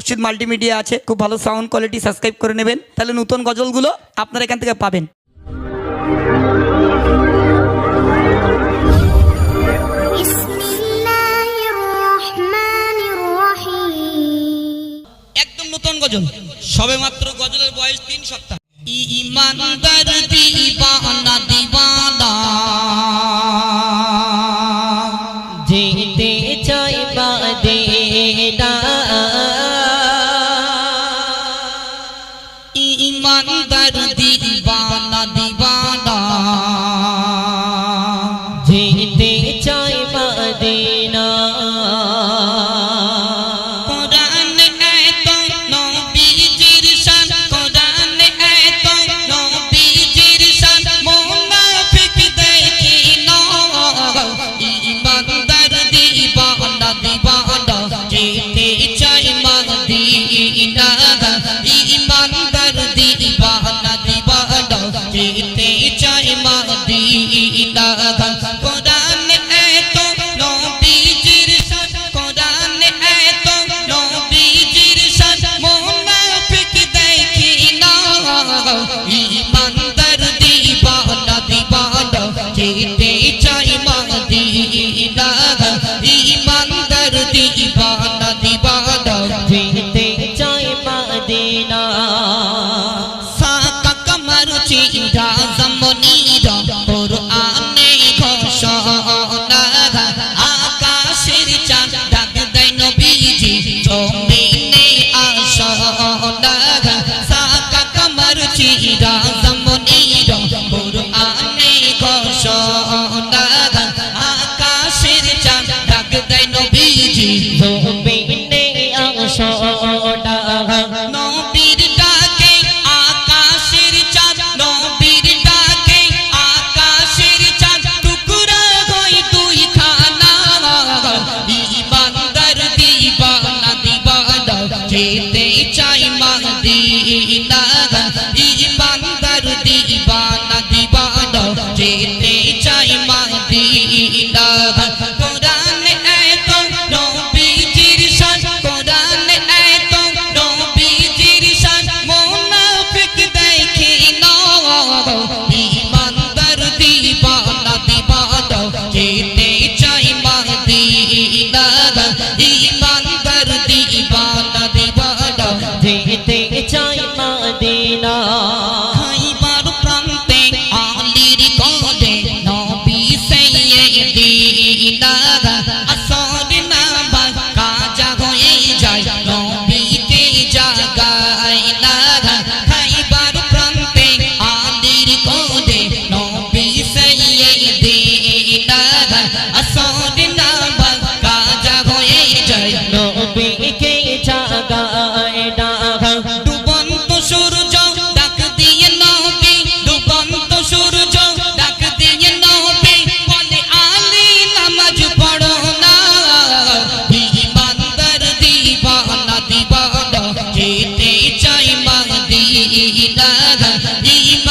মসজিদ মাল্টিমিডিয়া আছে খুব ভালো সাউন্ড কোয়ালিটি সাবস্ক্রাইব করে নেবেন। তাহলে নতুন গজলগুলো আপনারা এখান থেকে পাবেন। একদম নতুন গজল সবে মাত্র গজলের বয়স তিন সপ্তাহ। ইমানদার दी পেতে চাই মদিনা ইমানদার দিবা যেতে চাই মা ইনারা আসর না বা কাজা হয়ে যায় নবীকে জাগায় ইনারা ইলাহা ইল্লা